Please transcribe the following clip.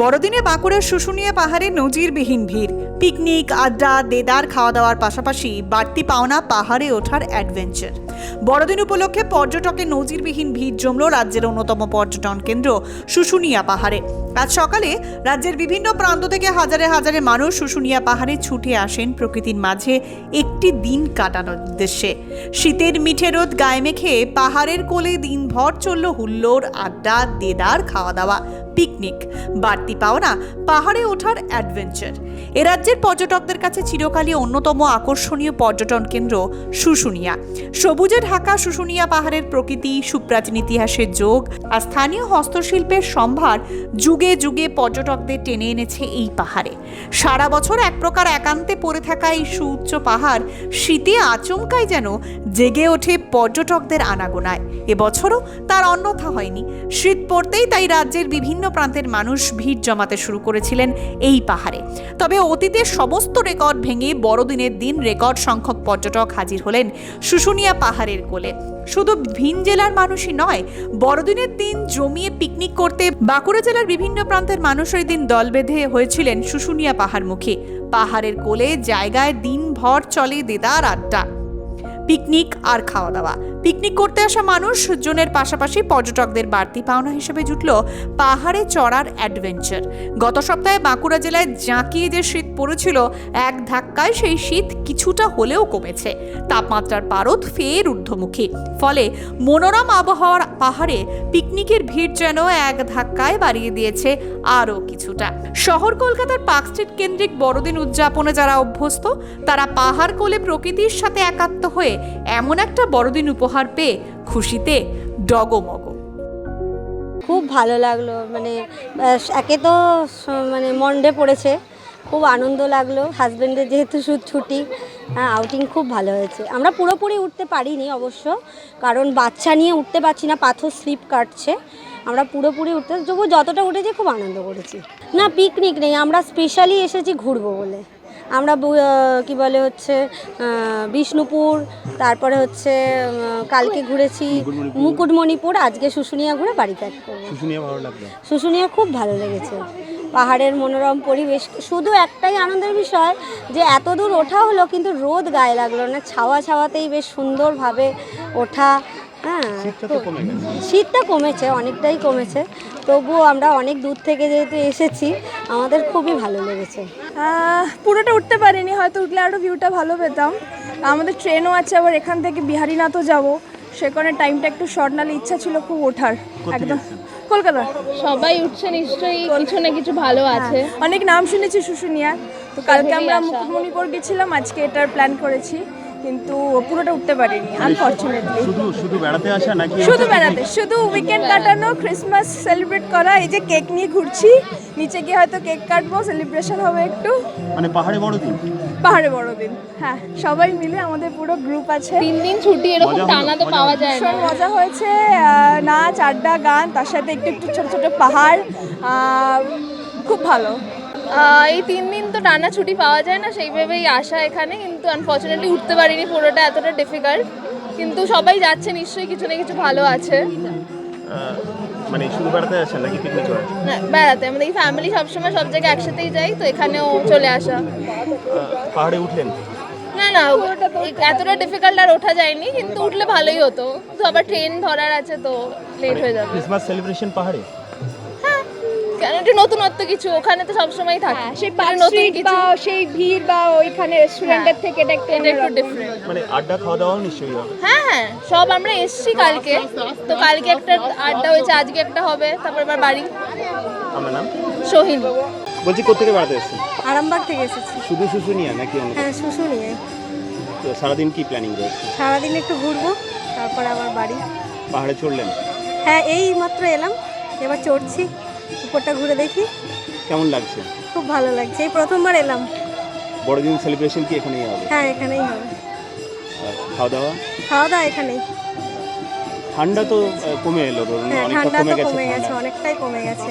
বড়দিনে বাঁকুড়ার শুশুনিয়া পাহাড়ে নজিরবিহীন ভিড়। পিকনিক, আড্ডা, দেদার খাওয়া দাওয়ার পাশাপাশি বাড়তি পাওনা পাহাড়ে ওঠার অ্যাডভেঞ্চার। বড়দিন উপলক্ষে পর্যটকের নজিরবিহীন ভিড় জমল রাজ্যের অন্যতম পর্যটন কেন্দ্র শুশুনিয়া পাহাড়ে। আজ সকালে রাজ্যের বিভিন্ন প্রান্ত থেকে হাজারে হাজারে মানুষ শুশুনিয়া পাহাড়ে ছুটে আসেন প্রকৃতির মাঝে একটি দিন কাটানোর উদ্দেশ্যে। শীতের মিঠে রোদ গায়ে মেখে পাহাড়ের কোলে দিনভর চলল হুল্লোড়, আড্ডা, দেদার খাওয়া দাওয়া পিকনিক। বাড়তি পাওনা পাহাড়ে ওঠার অ্যাডভেঞ্চার। এ রাজ্যের পর্যটকদের কাছে চিরকালই অন্যতম আকর্ষণীয় পর্যটন কেন্দ্র শুশুনিয়া। সবুজে ঢাকা শুশুনিয়া পাহাড়ের প্রকৃতি, সুপ্রাচীন ইতিহাসের যোগ আর স্থানীয় হস্তশিল্পের সম্ভার যুগে যুগে পর্যটকদের টেনে এনেছে এই পাহাড়ে। সারা বছর এক প্রকার একান্তে পড়ে থাকা এই সুউচ্চ পাহাড় শীতে আচমকাই যেন জেগে ওঠে পর্যটকদের আনাগোনায়। এবছরও তার অন্যথা হয়নি। শীত পড়তেই তাই রাজ্যের বিভিন্ন প্রান্তের মানুষ ভিড় জমাতে শুরু করেছিলেন এই পাহাড়ে। তবে অতীতের সমস্ত রেকর্ড ভেঙে বড়দিনের দিন রেকর্ড সংখ্যক পর্যটক হাজির হলেন শুশুনিয়া পাহাড়ের কোলে। শুধু ভিন জেলার মানুষই নয়, বড়দিনের দিন জমিয়ে পিকনিক করতে বাঁকুড়া জেলার বিভিন্ন প্রান্তের মানুষ ওই দিন দল বেঁধে হয়েছিলেন শুশুনিয়া পাহাড়মুখী। পাহাড়ের কোলে জায়গায় দিনভর চলে দেদার আড্ডা। পিকনিক আর খাওয়া দাওয়া। পিকনিক করতে আসা মানুষ জনের পাশাপাশি পর্যটকদের বাড়তি পাওনা হিসেবে জুটল পাহাড়ে চড়ার অ্যাডভেঞ্চার। গত সপ্তাহে বাঁকুড়া জেলায় জাঁকিয়ে যে শীত পড়েছিল, এক ধাক্কায় সেই শীত কিছুটা হলেও কমেছে। তাপমাত্রার পারদ ফের ঊর্ধ্বমুখী। ফলে মনোরম আবহাওয়ার পাহাড়ে পিকনিকের ভিড় যেন এক ধাক্কায় বাড়িয়ে দিয়েছে আরও কিছুটা। শহর কলকাতার পার্ক স্ট্রিট কেন্দ্রিক বড়দিন উদযাপনে যারা অভ্যস্ত, তারা পাহাড় কোলে প্রকৃতির সাথে একাত্ম হয়ে এমন একটা বড়দিন উপহার পেয়ে খুশিতে ডগমগ। খুব ভালো লাগল মানে একে তো মানে মন্ডে পড়েছে। খুব আনন্দ লাগল হাজব্যান্ডের যেহেতু ছুটি হ্যাঁ আউটিং খুব ভালো হয়েছে। আমরা পুরোপুরি উঠতে পারিনি অবশ্য, কারণ বাচ্চা নিয়ে উঠতে পারছি না, পাথর স্লিপ কাটছে। আমরা পুরোপুরি উঠতে যতটা উঠেছি, খুব আনন্দ করেছি। না পিকনিক নেই, আমরা স্পেশালি এসেছি ঘুরবো বলে। আমরা কি বলে হচ্ছে বিষ্ণুপুর তারপরে হচ্ছে কালকে ঘুরেছি মুকুটমণিপুর। আজকে শুশুনিয়া ঘুরে বাড়ি করব। শুশুনিয়া শুশুনিয়া খুব ভালো লেগেছে। পাহাড়ের মনোরম পরিবেশ শুধু একটাই আনন্দের বিষয় যে এত দূর ওঠা হলো কিন্তু রোদ গায়ে লাগল না ছাওয়া ছাওয়াতেই বেশ সুন্দরভাবে ওঠা। হ্যাঁ। শীতটা তো কমে শীতটা কমেছে অনেকটাই কমেছে। তবুও আমরা অনেক দূর থেকে যেহেতু এসেছি আমাদের খুবই ভালো লেগেছে। পুরোটা উঠতে পারিনি হয়তো উঠলে আরও ভিউটা ভালো পেতাম। আমাদের ট্রেনও আছে আবার এখান থেকে বিহারিনাথও যাব। সেখানে টাইমটা একটু শর্ট নালে ইচ্ছা ছিল খুব ওঠার। একদম। কলকাতা। সবাই উঠছে নিশ্চয়ই কিছু না কিছু ভালো আছে। অনেক নাম শুনেছি শুশুনিয়া তো কালকে আমরা মুকুটমণিপুর গেছিলাম আজকে এটার প্ল্যান করেছি। কিন্তু পুরোটা উঠতে পারিনি আনফর্চুনেটলি শুধু শুধু বেড়াতে আসা নাকি শুধু বেড়াতে শুধু উইকেন্ড কাটানো ক্রিসমাস সেলিব্রেট করা এই যে কেক নিয়ে ঘুরছি নিচে গিয়ে হয়তো কেক কাটবো সেলিব্রেশন হবে একটু। মানে পাহাড়ে বড়দিন পাহাড়ে বড়দিন হ্যাঁ সবাই মিলে আমাদের পুরো গ্রুপ আছে। তিন দিন ছুটি এরকম মজা টানা তো পাওয়া যায় না। ভীষণ মজা হয়েছে নাচ আড্ডা গান তার সাথে একটু একটু ছোট ছোট পাহাড় খুব ভালো। এই তিন দিন তো টানা ছুটি পাওয়া যায় না সেইভাবেই আসা এখানে কিন্তু আনফর্চুনেটলি উঠতে পারিনি পুরোটা এতটা ডিফিকাল্ট কিন্তু সবাই যাচ্ছে নিশ্চয়ই কিছু না কিছু ভালো আছে। মানে শুধু বেড়াতে আসা নাকি পিকনিক না, বেড়াতে আমাদের এই ফ্যামিলি সবসময় সব জায়গায় একসাথেই যাই তো এখানেও চলে আসা। পাহাড়ে উঠলেন না না এতটা ডিফিকাল্ট আর ওঠা যায়নি কিন্তু উঠলে ভালোই হতো। তো আবার ট্রেন ধরার আছে তো লেট হয়ে যাবে। ক্রিসমাস সেলিব্রেশন পাহাড়ে? কেন একটু নতুনত্ব কিছু ওখানে তো সবসময় থাকে। সেই একটু নতুন কিছু সেই ভিড় বা ওইখানে রেস্টুরেন্টের থেকে এটা একটু একটু ডিফারেন্ট মানে আড্ডা খাওয়া দাওয়াও নিশ্চয়ই হবে। হ্যাঁ হ্যাঁ সব আমরা এসছি কালকে। তো কালকে একটা আড্ডা হয়েছে আজকে একটা হবে তারপর এবার বাড়ি। আমার নাম? সোহিনী। বলছি কোথেকে বেড়াতে এসেছেন? আরামবাগ থেকে এসেছি। শুধু শুশুনিয়া নাকি অন্য হ্যাঁ শুশুনিয়ে তো সারাদিন কি প্ল্যানিং রয়েছে? সারাদিন একটু ঘুরবো তারপর আবার বাড়ি। পাহাড়ে চড়লেন? হ্যাঁ এই মাত্র এলাম এবার চড়ছি। উপরটা ঘুরে দেখি। কেমন লাগছে? খুব ভালো লাগছে। এই প্রথমবার এলাম। বড়দিন সেলিব্রেশন কি এখানেই হবে? হ্যাঁ এখানেই হবে। খাওয়া দাওয়া খাওয়া দাওয়া এখানেই। ঠান্ডা তো কমে এলো ধরুন হ্যাঁ অনেকটা কমে গেছে অনেকটাই কমে গেছে।